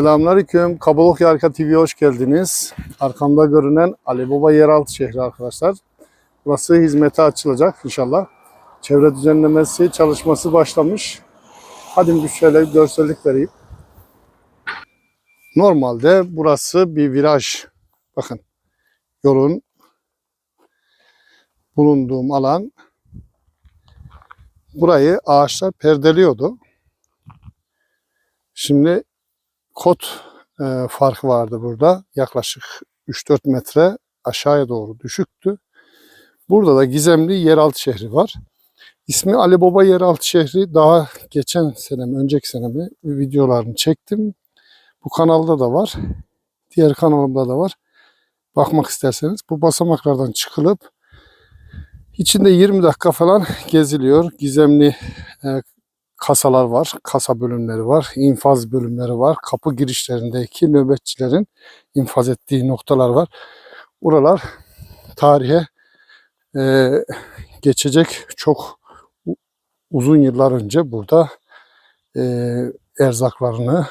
Selamünaleyküm. Kabalokya Arka TV'ye hoş geldiniz. Arkamda görünen Ali Baba Yeraltı şehri arkadaşlar. Burası hizmete açılacak inşallah. Çevre düzenlemesi çalışması başlamış. Hadi bir şöyle görsellik vereyim. Normalde burası bir viraj. Bakın yolun bulunduğum alan burayı ağaçlar perdeliyordu. Şimdi kot e, farkı vardı burada. Yaklaşık 3-4 metre aşağıya doğru düşüktü. Burada da gizemli yeraltı şehri var. İsmi Ali Baba Yeraltı Şehri. Daha geçen senem, önceki senemi videolarını çektim. Bu kanalda da var. Diğer kanalımda da var. Bakmak isterseniz bu basamaklardan çıkılıp içinde 20 dakika falan geziliyor. Gizemli e, kasalar var, kasa bölümleri var, infaz bölümleri var. Kapı girişlerindeki nöbetçilerin infaz ettiği noktalar var. Buralar tarihe e, geçecek çok uzun yıllar önce burada e, erzaklarını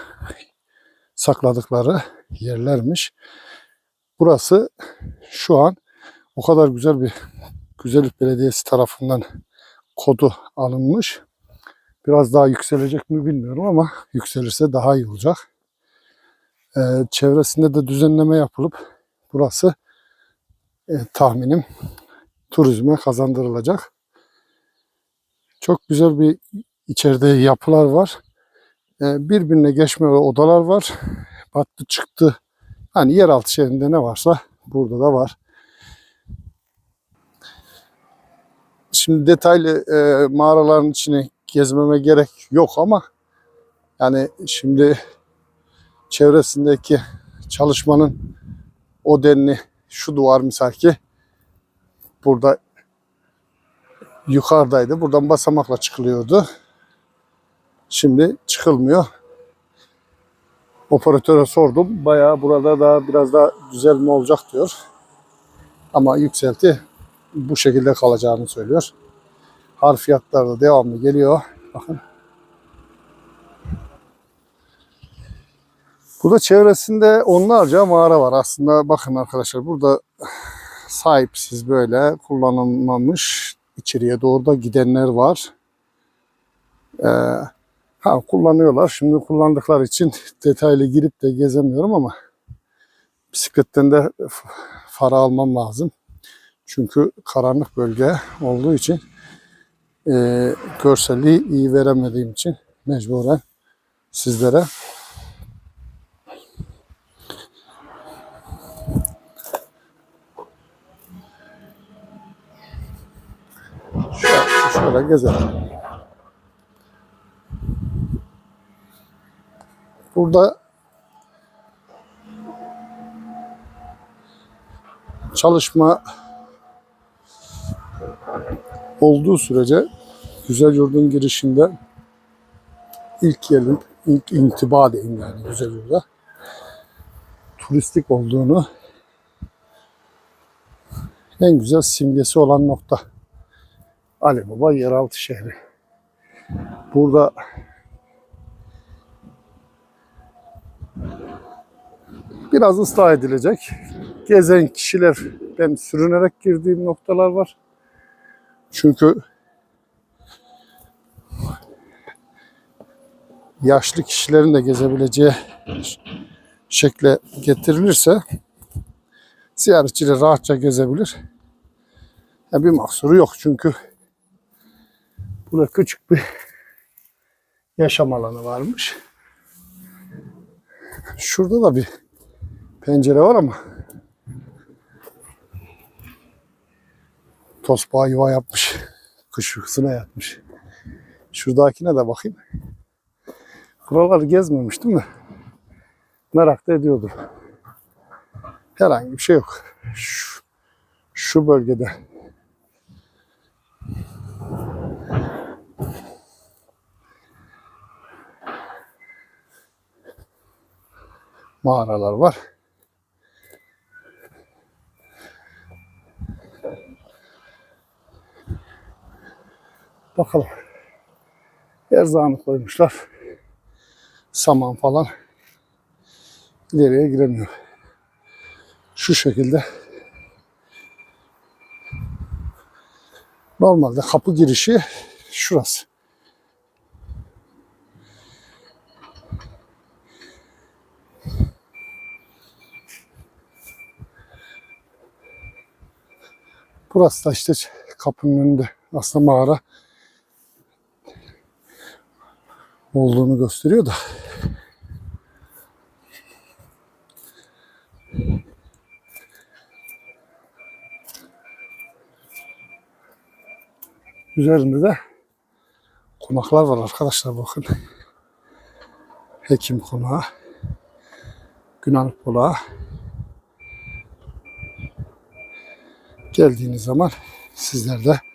sakladıkları yerlermiş. Burası şu an o kadar güzel bir Güzellik Belediyesi tarafından kodu alınmış. Biraz daha yükselecek mi bilmiyorum ama yükselirse daha iyi olacak. Ee, çevresinde de düzenleme yapılıp burası e, tahminim turizme kazandırılacak. Çok güzel bir içeride yapılar var. Ee, birbirine geçme odalar var. Battı çıktı. Hani yeraltı şehrinde ne varsa burada da var. Şimdi detaylı e, mağaraların içine gezmeme gerek yok ama yani şimdi çevresindeki çalışmanın o denli şu duvar misal ki burada yukarıdaydı. Buradan basamakla çıkılıyordu. Şimdi çıkılmıyor. Operatöre sordum. Bayağı burada da biraz daha düzelme olacak diyor. Ama yükselti bu şekilde kalacağını söylüyor. Harfiyatlar da devamlı geliyor. Bakın. Burada çevresinde onlarca mağara var. Aslında bakın arkadaşlar burada sahipsiz böyle kullanılmamış içeriye doğru da gidenler var. Ee, ha kullanıyorlar. Şimdi kullandıkları için detaylı girip de gezemiyorum ama bisikletten de fara almam lazım. Çünkü karanlık bölge olduğu için e, görselliği iyi veremediğim için mecburen sizlere şöyle, şöyle gezelim. Burada çalışma olduğu sürece Güzel Yurdun girişinde ilk yerin, ilk intiba diyeyim yani Güzel Yurda turistik olduğunu en güzel simgesi olan nokta. Ali Baba yeraltı şehri. Burada biraz ıslah edilecek. Gezen kişiler, ben sürünerek girdiğim noktalar var. Çünkü yaşlı kişilerin de gezebileceği şekle getirilirse ziyaretçiler rahatça gezebilir. Ya bir mahsuru yok çünkü burada küçük bir yaşam alanı varmış. Şurada da bir pencere var ama tosbağa yuva yapmış. Kış uykusuna yatmış. Şuradakine de bakayım. Buraları gezmemiştim mi? Merak da ediyordum. Herhangi bir şey yok. Şu, şu bölgede. Mağaralar var. Bakalım. Erzağını koymuşlar. Saman falan. ileriye giremiyor. Şu şekilde. Normalde kapı girişi şurası. Burası da işte kapının önünde aslında mağara olduğunu gösteriyor da. Üzerinde de konaklar var arkadaşlar bakın. Hekim konağı, Günanlık konağı. Geldiğiniz zaman sizler de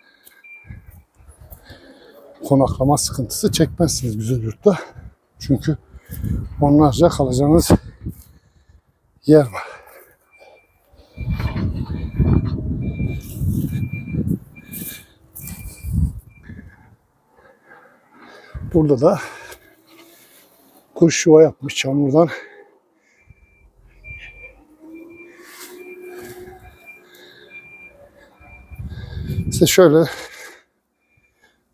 konaklama sıkıntısı çekmezsiniz güzel yurtta. Çünkü onlarca kalacağınız yer var. Burada da kuş yuva yapmış çamurdan. İşte şöyle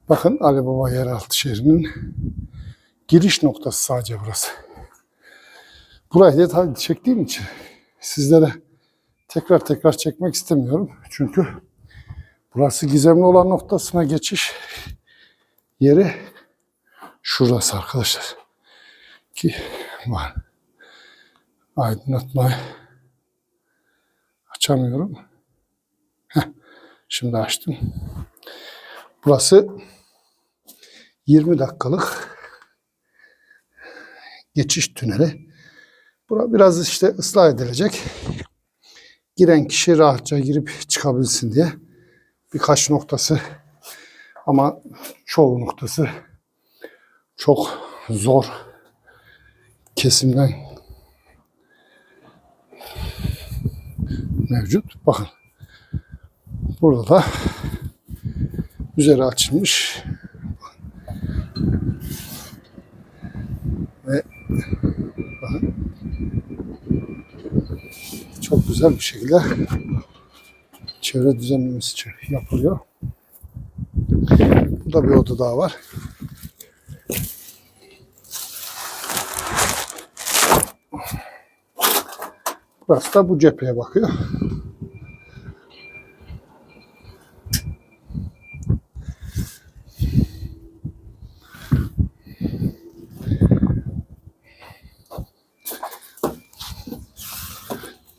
bakın Ali Baba Yeraltı şehrinin giriş noktası sadece burası. Burayı detaylı çektiğim için sizlere tekrar tekrar çekmek istemiyorum. Çünkü burası gizemli olan noktasına geçiş yeri şurası arkadaşlar. Ki var. Aydınlatmayı açamıyorum. Heh, şimdi açtım. Burası 20 dakikalık geçiş tüneli. Bura biraz işte ıslah edilecek. Giren kişi rahatça girip çıkabilsin diye. Birkaç noktası ama çoğu noktası çok zor kesimden mevcut. Bakın burada da üzeri açılmış çok güzel bir şekilde çevre düzenlemesi yapılıyor. Burada bir oda daha var. Burası da bu cepheye bakıyor.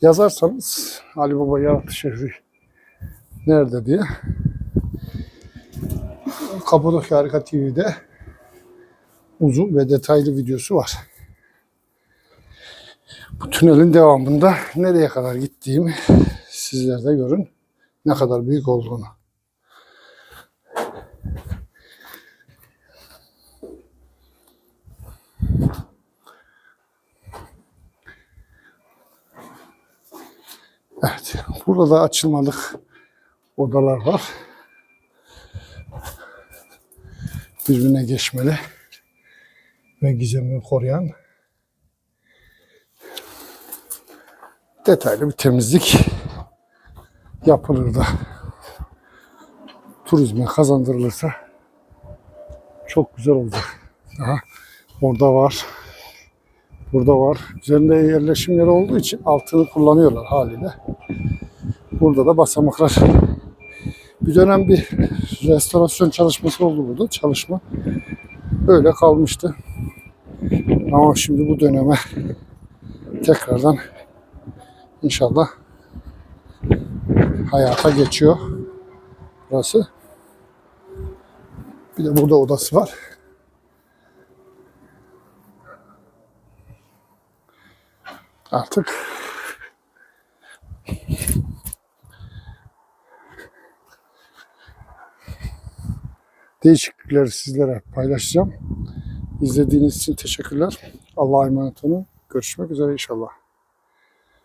Yazarsanız Ali Baba Yaratı Şehri nerede diye Kapadokya Harika TV'de uzun ve detaylı videosu var. Bu tünelin devamında nereye kadar gittiğimi sizler de görün. Ne kadar büyük olduğunu. Evet, burada da açılmalık odalar var. Birbirine geçmeli ve gizemini koruyan detaylı bir temizlik yapılır da turizme kazandırılırsa çok güzel olacak. Daha orada var. Burada var. Üzerinde yerleşim yeri olduğu için altını kullanıyorlar haliyle. Burada da basamaklar. Bir dönem bir restorasyon çalışması oldu burada. Çalışma böyle kalmıştı. Ama şimdi bu döneme tekrardan İnşallah hayata geçiyor burası. Bir de burada odası var. Artık değişiklikleri sizlere paylaşacağım. İzlediğiniz için teşekkürler. Allah'a emanet olun. Görüşmek üzere inşallah.